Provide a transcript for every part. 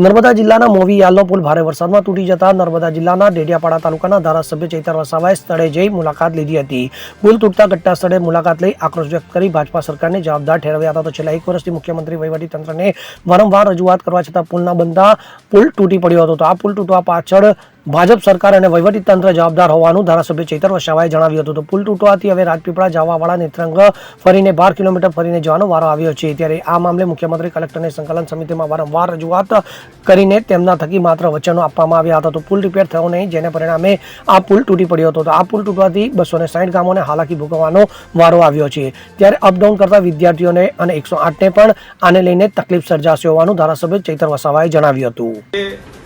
નર્મદા જિલ્લાના મોવી યાલનો પુલ ભારે વરસાદમાં તૂટી જતા નર્મદા જિલ્લાના ડેડિયાપાડા તાલુકાના ધારાસભ્ય ચૈતર વસાવાએ સ્થળે જઈ મુલાકાત લીધી હતી. પુલ તૂટતા ઘટના સ્થળે મુલાકાત લઈ આક્રોશ વ્યક્ત કરી ભાજપા સરકારને જવાબદાર ઠેરવ્યા હતા. તો છેલ્લા એક વર્ષથી મુખ્યમંત્રી વહીવટીતંત્રને વારંવાર રજૂઆત કરવા છતાં પુલના બનતા પુલ તૂટી પડ્યો હતો. તો આ પુલ તૂટવા પાછળ ભાજપ સરકાર અને વહીવટીતંત્ર જવાબદાર હોવાનું ધારાસભ્ય ચેતર વસાવાએ જણાવ્યું હતું. તો પુલ તૂટવાથી હવે રાજપીપળા જવાવાળા નેત્રંગ ફરીને બાર કિલોમીટર ફરીને જવાનો વારો આવ્યો છે. ત્યારે આ મામલે મુખ્યમંત્રી, કલેક્ટરને સંકલન સમિતિમાં વારંવાર રજૂઆત કરીને તેમના થકી માત્ર વચનો આપવામાં આવ્યા હતા. તો પુલ રિપેર થયો નહીં, જેને પરિણામે આ પુલ તૂટી પડ્યો હતો. તો આ પુલ તૂટવાથી બસો ને સાઠ ગામોને હાલાકી ભોગવવાનો વારો આવ્યો છે. ત્યારે અપડાઉન કરતા વિદ્યાર્થીઓને અને એકસો આઠને પણ આને લઈને તકલીફ સર્જાશે હોવાનું ધારાસભ્ય ચૈતર વસાવાએ જણાવ્યું હતું.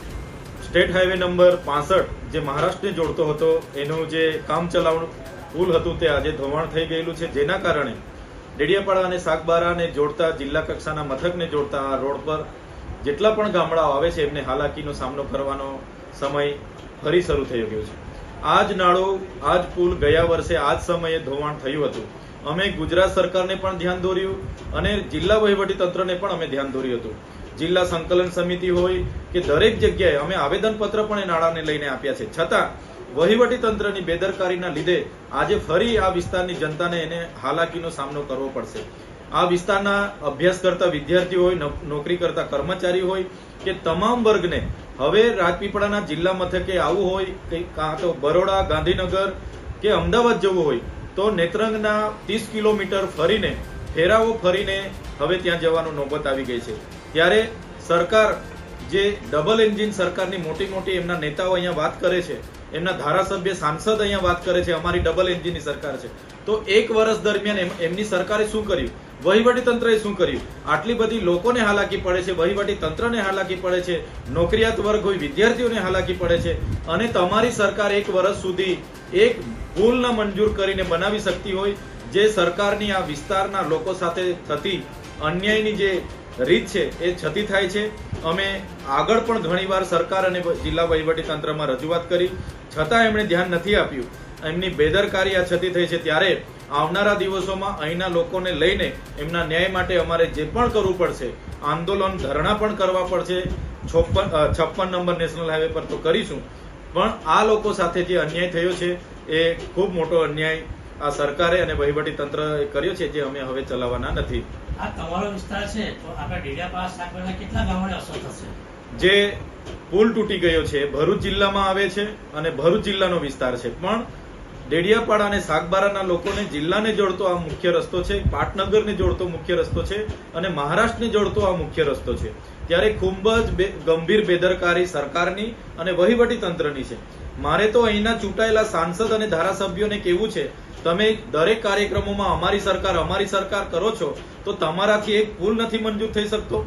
સ્ટેટ હાઈવે નંબર પાસઠ જે મહારાષ્ટ્રને જોડતો હતો, એનું જે કામ ચલાવવાનું પુલ હતું તે આજે ધોવાણ થઈ ગયેલું છે. જેના કારણે ડેડિયાપાડા અને સાગબારાને જોડતા, જિલ્લા કક્ષાના મથકને જોડતા આ રોડ પર જેટલા પણ ગામડાઓ આવે છે, એમને હાલાકીનો સામનો કરવાનો સમય ફરી શરૂ થઈ ગયો છે. આ જ નાળો આ જ પુલ ગયા વર્ષે આ જ સમયે ધોવાણ થયું હતું. અમે ગુજરાત સરકારને પણ ધ્યાન દોર્યું અને જિલ્લા વહીવટી તંત્રને પણ અમે ધ્યાન દોર્યું હતું. જિલ્લા સંકલન સમિતિ હોય કે દરેક જગ્યાએ અમે આવેદનપત્ર પણ એ નાણાને લઈને આપ્યા છે. છતાં, વહીવટી તંત્રની બેદરકારીના લીધે આજે ફરી આ વિસ્તારની જનતાને એને હાલાકીનો સામનો કરવો પડશે. આ વિસ્તારના અભ્યાસ કરતા વિદ્યાર્થીઓ હોય નોકરી કરતા કર્મચારી હોય કે તમામ વર્ગને હવે રાજપીપળાના જિલ્લા મથકે આવવું હોય, કે કાં તો બરોડા, ગાંધીનગર કે અમદાવાદ જવું હોય, તો નેત્રંગના ત્રીસ કિલોમીટર ફરીને ફેરાવો ફરીને હવે ત્યાં જવાનું નોબત આવી ગઈ છે. ત્યારે સરકાર જે ડબલ એન્જિન સરકારની મોટી મોટી એમના નેતાઓ અહીંયા વાત કરે છે, એમના ધારાસભ્ય, સાંસદ અહીંયા વાત કરે છે, અમારી ડબલ એન્જિનની સરકાર છે. તો એક વર્ષ દરમિયાન એમ- એમની સરકારે શું કર્યું? વહીવટી તંત્રએ શું કર્યું? આટલી બધી લોકોને હાલાકી પડે છે વહીવટી તંત્રને હાલાકી પડે છે, નોકરિયાત વર્ગ હોય, વિદ્યાર્થીઓને હાલાકી પડે છે, અને તમારી સરકાર એક વર્ષ સુધી એક ભૂલ ન મંજૂર કરીને બનાવી શકતી હોય, જે સરકારની આ વિસ્તારના લોકો સાથે થતી અન્યાયની જે રીત છે, એ છતી થાય છે. અમે આગળ પણ ઘણીવાર સરકાર અને જિલ્લા તંત્રમાં રજૂઆત કરી. છતાં એમણે ધ્યાન નથી આપ્યું. એમની બેદરકારી આ છતી થઈ છે ત્યારે આવનારા દિવસોમાં અહીંના લોકોને લઈને એમના ન્યાય માટે અમારે જે પણ કરવું પડશે, આંદોલન ધરણા પણ કરવા પડશે. છપ્પન છપ્પન નંબર નેશનલ હાઈવે પર તો કરીશું. પણ આ લોકો સાથે જે અન્યાય થયો છે, એ ખૂબ મોટો અન્યાય આ સરકારે અને વહીવટી તંત્રએ કર્યો છે, જે અમે હવે ચલાવવાના નથી. જે પુલ તૂટી ગયો છે, ભરૂચ જિલ્લામાં આવે છે અને ભરૂચ જિલ્લાનો વિસ્તાર છે. પણ ડેડિયાપાડા અને સાગબારાના લોકોને જિલ્લાને જોડતો આ મુખ્ય રસ્તો છે, પાટનગરને જોડતો મુખ્ય રસ્તો છે અને મહારાષ્ટ્રને જોડતો આ મુખ્ય રસ્તો છે. ત્યારે ખૂબ જ ગંભીર બેદરકારી સરકારની અને વહીવટી તંત્રની છે. મારે તો અહીંના ચૂંટાયેલા સાંસદ અને ધારાસભ્યોને કહેવું છે તમે દરેક કાર્યક્રમોમાં અમારી સરકાર અમારી સરકાર કરો છો, તો તમારાથી એક ભૂલ નથી મંજૂર થઈ શકતો.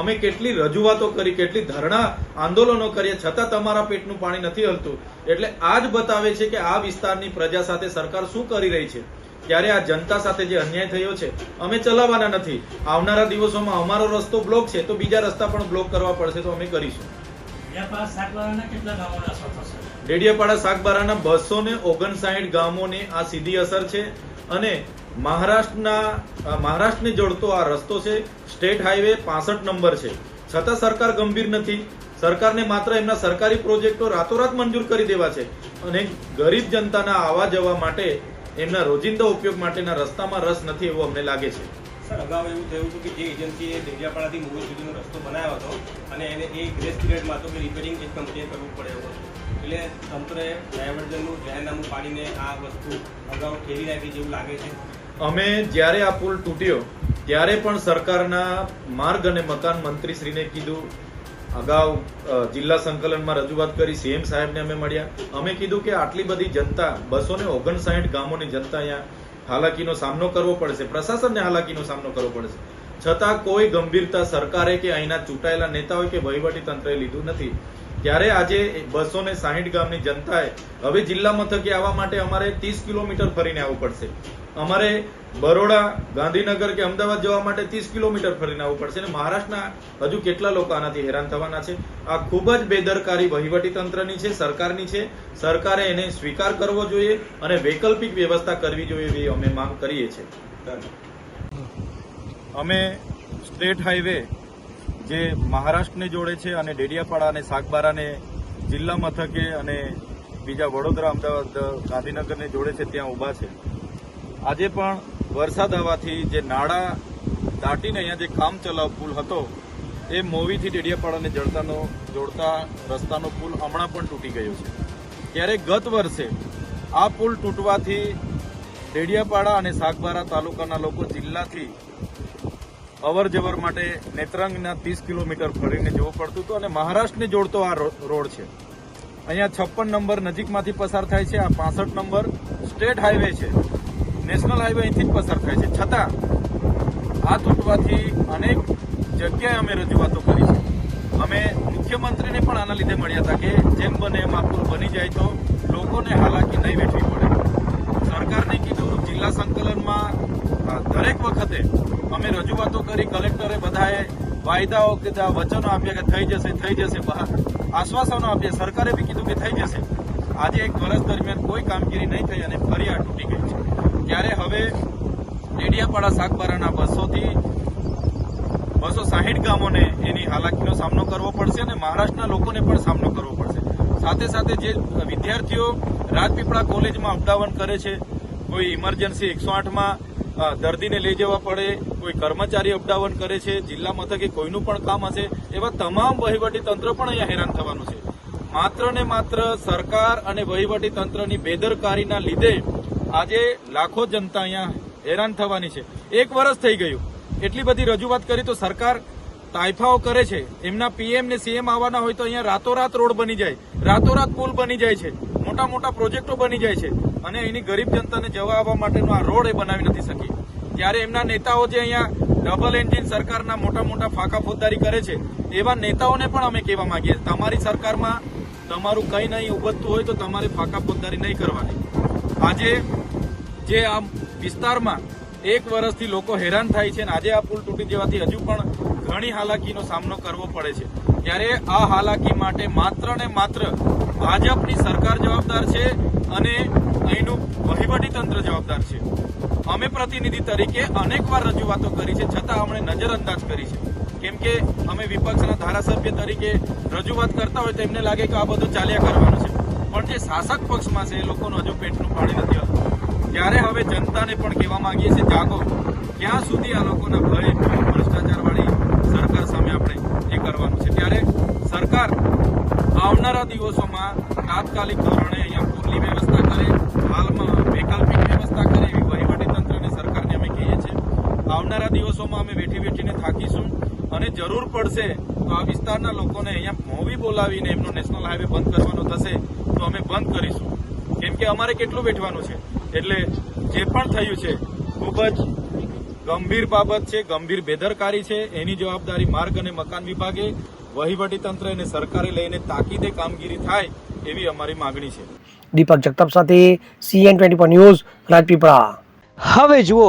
અમે કેટલી રજૂઆતો કરી, કેટલી ધરણા આંદોલનો કરીએ છતાં તમારા પેટનું પાણી નથી હલતું. એટલે આ જ બતાવે છે કે આ વિસ્તારની પ્રજા સાથે સરકાર શું કરી રહી છે. ત્યારે આ જનતા સાથે જે અન્યાય થયો છે, અમે ચલાવવાના નથી. આવનારા દિવસોમાં અમારો રસ્તો બ્લોક છે, તો બીજા રસ્તા પણ બ્લોક કરવા પડશે તો અમે કરીશું. ડેડિયાપાડા સાગબારાના બસો ને ઓગણસાઠ ગામોને આ સીધી અસર છે અને મહારાષ્ટ્રના મહારાષ્ટ્રને જોડતો આ રસ્તો છે, સ્ટેટ હાઈવે પાસઠ નંબર છે. છતાં સરકાર ગંભીર નથી. સરકારને માત્ર એમના સરકારી પ્રોજેક્ટો રાતોરાત મંજૂર કરી દેવા છે અને ગરીબ જનતાના આવવા જવા માટે એમના રોજિંદા ઉપયોગ માટેના રસ્તામાં રસ નથી એવું અમને લાગે છે. સર, અગાઉ એવું થયું હતું કે જે એજન્સીએ દેડિયાપાડાથી મુંબઈ સુધીનો રસ્તો બનાવ્યો હતો અને એને એ ગ્રેસ પીરિયડમાં હતો કે રિપેરિંગ એક કંપનીએ કરવું પડે એવું હતું. એટલે તંત્રએ ડાયવર્ઝનનું જાહેરનામું પાડીને આ વસ્તુ અગાઉ ઠેરી રાખી જેવું લાગે છે. અમે જ્યારે આ પુલ તૂટ્યો, ત્યારે પણ સરકારના માર્ગ અને મકાન મંત્રીશ્રીને કીધું, અગાઉ જિલ્લા સંકલનમાં રજૂઆત કરી, સીએમ સાહેબને અમે મળ્યા. અમે કીધું કે આટલી બધી જનતા બસો ને ઓગણસાઠ ગામોની જનતા અહીંયા હાલાકીનો સામનો કરવો પડશે. પ્રશાસનને હાલાકીનો સામનો કરવો પડશે. છતાં કોઈ ગંભીરતા સરકારે કે અહીંના ચૂંટાયેલા નેતાઓએ કે વહીવટી તંત્રએ લીધું નથી. ત્યારે આજે બસો ને સાહીઠ ગામની જનતાએ હવે જિલ્લા મથકે આવવા માટે અમારે ત્રીસ કિલોમીટર ફરીને આવવું પડશે. અમારે બરોડા ગાંધીનગર કે અમદાવાદ જવા માટે ત્રીસ કિલોમીટર ફરીને આવવું પડશે અને મહારાષ્ટ્રના હજુ કેટલા લોકો આનાથી હેરાન થવાના છે? આ ખૂબ જ બેદરકારી વહીવટી તંત્રની છે સરકારની છે. સરકારે એને સ્વીકાર કરવો જોઈએ અને વૈકલ્પિક વ્યવસ્થા કરવી જોઈએ એવી અમે માંગ કરીએ છીએ. અમે સ્ટેટ હાઈવે જે મહારાષ્ટ્રને જોડે છે અને ડેડિયાપાડા અને સાગબારાને જિલ્લા મથકે અને બીજા વડોદરા, અમદાવાદ, ગાંધીનગરને જોડે છે, ત્યાં ઊભા છે. આજે પણ વરસાદ આવવાથી જે નાળા દાટીને અહીંયા જે કામ ચલાવ પુલ હતો, એ મોવીથી ડેડિયાપાડાને જડતાનો જોડતા રસ્તાનો પુલ હમણાં પણ તૂટી ગયો છે. ત્યારે ગત વર્ષે આ પુલ તૂટવાથી ડેડિયાપાડા અને સાગબારા તાલુકાના લોકો જિલ્લાથી અવર જવર માટે નેત્રંગના ત્રીસ કિલોમીટર ફરીને જવું પડતું હતું અને મહારાષ્ટ્રને જોડતો આ રોડ છે. અહીંયા છપ્પન નંબર નજીકમાંથી પસાર થાય છે, આ પાસઠ નંબર સ્ટેટ હાઈવે છે. નેશનલ હાઈવે અહીંથી જ પસાર થાય છે. છતાં આ તૂટવાથી અનેક જગ્યાએ અમે રજૂઆતો કરી છે. અમે મુખ્યમંત્રીને પણ આના લીધે મળ્યા હતા કે જેમ બને એમ આ પુલ બની જાય તો લોકોને હાલાકી નહીં વેઠવી પડે. સરકારને કીધું, જિલ્લા સંકલનમાં દરેક વખતે અમે રજૂઆતો કરી કલેક્ટરે બધાએ વાયદાઓ કે વચનો આપ્યા કે થઈ જશે થઈ જશે આશ્વાસનો આપ્યા. સરકારે બી કીધું કે થઈ જશે. આજે એક વર્ષ દરમિયાન કોઈ કામગીરી નહીં થઈ અને ફરી આ તૂટી ગઈ છે. ત્યારે હવે ડેડિયાપાડા શાકબારાના બસોથી બસો સાહીઠ ગામોને એની હાલાકીનો સામનો કરવો પડશે અને મહારાષ્ટ્રના લોકોને પણ સામનો કરવો પડશે. સાથે સાથે જે વિદ્યાર્થીઓ રાજપીપળા કોલેજમાં અપડાવન કરે છે, કોઈ ઇમરજન્સી એકસો આઠમાં દર્દીને લઈ જવા પડે, કોઈ કર્મચારી અપડાવન કરે છે, જિલ્લા મથકે કોઈનું પણ કામ હશે, એવા તમામ વહીવટી તંત્ર પણ અહીંયા હેરાન થવાનું છે. માત્ર ને માત્ર સરકાર અને વહીવટી તંત્રની બેદરકારીના લીધે આજે લાખો જનતા અહીંયા હેરાન થવાની છે. એક વર્ષ થઈ ગયું. એટલી બધી રજૂઆત કરી તો સરકાર તાઇફાઓ કરે છે. એમના પીએમ ને સીએમ આવવાના હોય તો અહીંયા રાતોરાત રોડ બની જાય. રાતોરાત પુલ બની જાય છે. મોટા મોટા પ્રોજેક્ટો બની જાય છે. અને એની ગરીબ જનતાને જવા આવવા માટેનો આ રોડ એ બનાવી નથી શકી. ત્યારે એમના નેતાઓ જે અહીંયા ડબલ એન્જિન સરકારના મોટા મોટા ફાંકા ફોજદારી કરે છે, એવા નેતાઓને પણ અમે કહેવા માંગીએ તમારી સરકારમાં તમારું કંઈ નહીં ઉભતું હોય તો તમારે ફાંકા ફોજદારી નહીં કરવાની. આજે જે આ વિસ્તારમાં એક વર્ષથી લોકો હેરાન થાય છે અને આજે આ પુલ તૂટી જવાથી હજુ પણ ઘણી હાલાકીનો સામનો કરવો પડે છે. ત્યારે આ હાલાકી માટે માત્ર ને માત્ર ભાજપની સરકાર જવાબદાર છે અને અહીંનું વહીવટી તંત્ર જવાબદાર છે. અમે પ્રતિનિધિ તરીકે અનેકવાર રજૂઆતો કરી છે, છતાં અમને નજરઅંદાજ કરી છે. કેમ કે અમે વિપક્ષના ધારાસભ્ય તરીકે રજૂઆત કરતા હોય તો એમને લાગે કે આ બધું ચાલ્યા કરવાનું છે. પણ જે શાસક પક્ષમાં છે, એ લોકોનું હજુ પેટનું પાણી નથી આવતું. ત્યારે હવે જનતાને પણ કહેવા માંગીએ છીએ, જાગો. ક્યાં સુધી આ લોકોના ભય, ભ્રષ્ટાચારવાળી સરકાર સામે આપણે એ કરવાનું છે? ત્યારે સરકાર આવનારા દિવસોમાં તાત્કાલિક ધોરણે અહીંયા પૂરની વ્યવસ્થા કરે, હાલમાં વૈકલ્પિક વ્યવસ્થા કરે એવી વહીવટી તંત્રને સરકારને અમે કહીએ છીએ આવનારા દિવસોમાં અમે વેઠી વેઠીને થાકીશું અને જરૂર પડશે તો આ વિસ્તારના લોકોને અહીંયા મોવી બોલાવીને એમનો નેશનલ હાઈવે બંધ કરવાનો થશે તો અમે બંધ કરીશું. કેમ કે અમારે કેટલું વેઠવાનું છે? એટલે જે પણ થયું છે ખૂબ જ ગંભીર બાબત છે ગંભીર બેદરકારી છે. એની જવાબદારી માર્ગ અને મકાન વિભાગે વહીવટી તંત્ર અને સરકારે લઈને તાકીદે કામગીરી થાય એવી અમારી માગણી છે. દીપક જગતાપ સાથે સીએન ટ્વેન્ટી ન્યૂઝ રાજપીપળા. હવે જુઓ